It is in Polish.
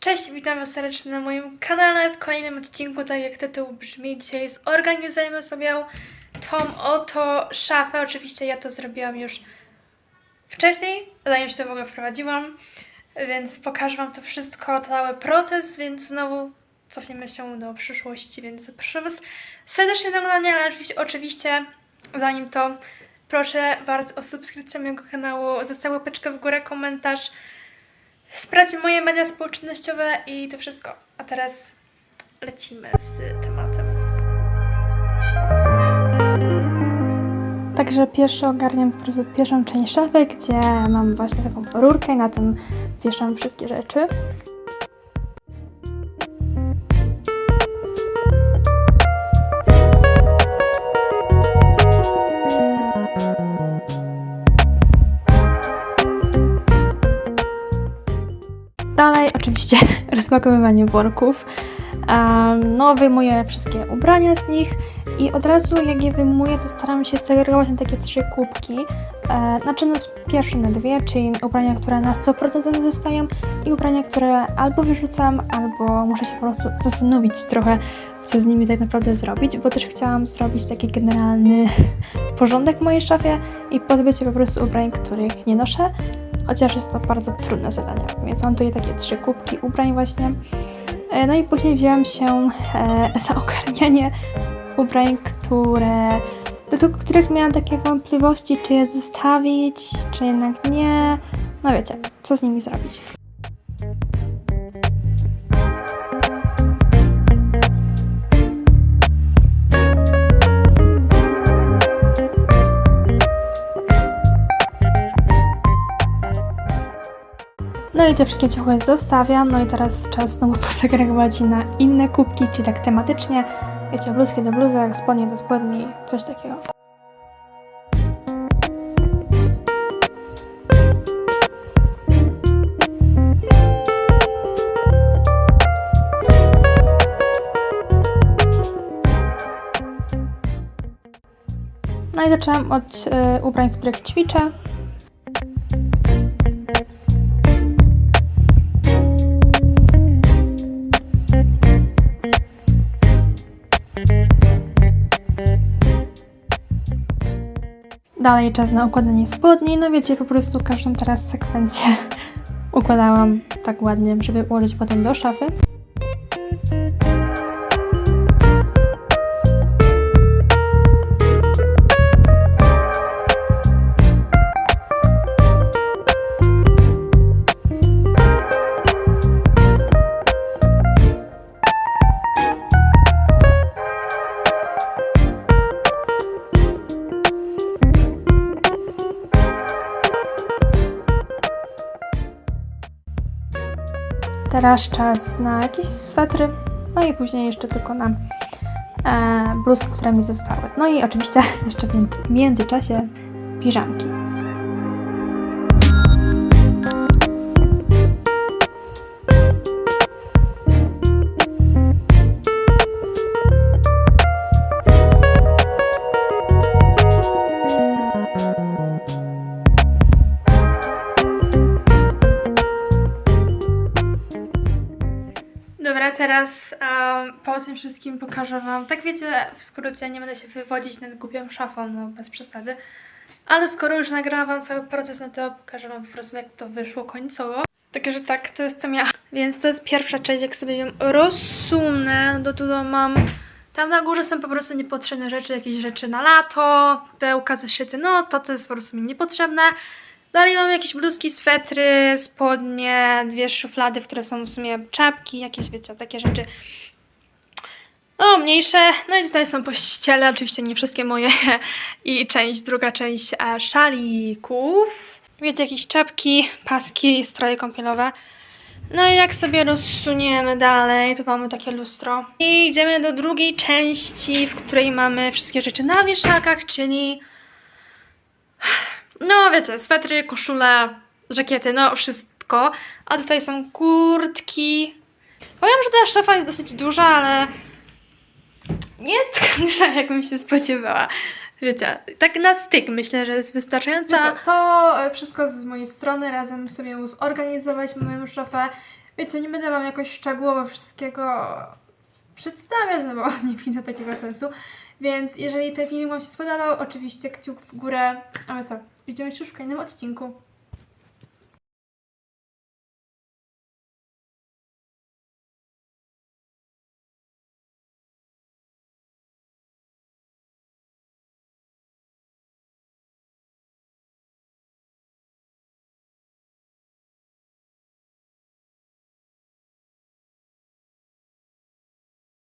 Cześć, witam Was serdecznie na moim kanale w kolejnym odcinku, tak jak tytuł brzmi, dzisiaj zorganizujemy sobie tą oto szafę. Oczywiście ja to zrobiłam już wcześniej, zanim się to w ogóle wprowadziłam, więc pokażę Wam to wszystko, cały proces, więc znowu cofniemy się do przyszłości, więc zapraszam Was serdecznie do oglądania, ale oczywiście, oczywiście zanim to proszę bardzo o subskrypcję mojego kanału, został łapeczkę w górę, komentarz, Sprawdź moje media społecznościowe i to wszystko. A teraz lecimy z tematem. Także pierwszy ogarniam po prostu pierwszą część szafy, gdzie mam właśnie taką rurkę i na tym wieszam wszystkie rzeczy. Oczywiście rozpakowywanie worków. No, wyjmuję wszystkie ubrania z nich i od razu jak je wyjmuję, to staram się segregować na takie trzy kubki. E, znaczy no, pierwsze na dwie, czyli ubrania, które na 100% zostają i ubrania, które albo wyrzucam, albo muszę się po prostu zastanowić trochę, co z nimi tak naprawdę zrobić, bo też chciałam zrobić taki generalny porządek w mojej szafie i pozbyć się po prostu ubrań, których nie noszę, chociaż jest to bardzo trudne zadanie. Więc mam tutaj takie trzy kubki ubrań właśnie. E, No i później wzięłam się e, za ogarnianie ubrań, które do których miałam takie wątpliwości, czy je zostawić, czy jednak nie. No wiecie, co z nimi zrobić. No i te wszystkie ciuchy zostawiam. No i teraz czas znowu posegregować na inne kubki, czyli tak tematycznie. Wiecie, bluzki do bluzek, spodnie do spodni, coś takiego. No i zaczęłam od y, ubrań, w których ćwiczę. Dalej czas na układanie spodni. No wiecie, po prostu każdą teraz sekwencję układałam tak ładnie, żeby ułożyć potem do szafy. Teraz czas na jakieś swetry, no i później jeszcze tylko na e, bluzki, które mi zostały. No i oczywiście jeszcze w między- w międzyczasie piżamki. Teraz em, po tym wszystkim pokażę Wam, tak wiecie, w skrócie nie będę się wywodzić nad głupią szafą, no bez przesady. Ale skoro już nagrałam cały proces, no to pokażę Wam po prostu jak to wyszło końcowo. Także tak, to jestem ja. Więc to jest pierwsza część, jak sobie ją rozsunę, do tu mam... Tam na górze są po prostu niepotrzebne rzeczy, jakieś rzeczy na lato, pudełka, zeszyty, no to to jest po prostu mi niepotrzebne. Dalej mam jakieś bluzki, swetry, spodnie, dwie szuflady, w które są w sumie czapki, jakieś wiecie, takie rzeczy. No, mniejsze. No i tutaj są pościele, oczywiście nie wszystkie moje. I część, druga część e, szalików. Wiecie, jakieś czapki, paski, stroje kąpielowe. No i jak sobie rozsuniemy dalej, to mamy takie lustro. I idziemy do drugiej części, w której mamy wszystkie rzeczy na wieszakach, czyli no wiecie, swetry, koszule, żakiety, no wszystko. A tutaj są kurtki. Powiem, że ta szafa jest dosyć duża, ale nie jest taka duża, jakbym się spodziewała. Wiecie, tak na styk myślę, że jest wystarczająca. Wiecie, to e, wszystko z mojej strony, razem sobie zorganizować moją szafę. wiecie, nie będę Wam jakoś szczegółowo wszystkiego przedstawiać, no bo nie widzę takiego sensu. Więc jeżeli ten film Wam się spodobał, oczywiście kciuk w górę. A my co? Widzimy się już w kolejnym odcinku.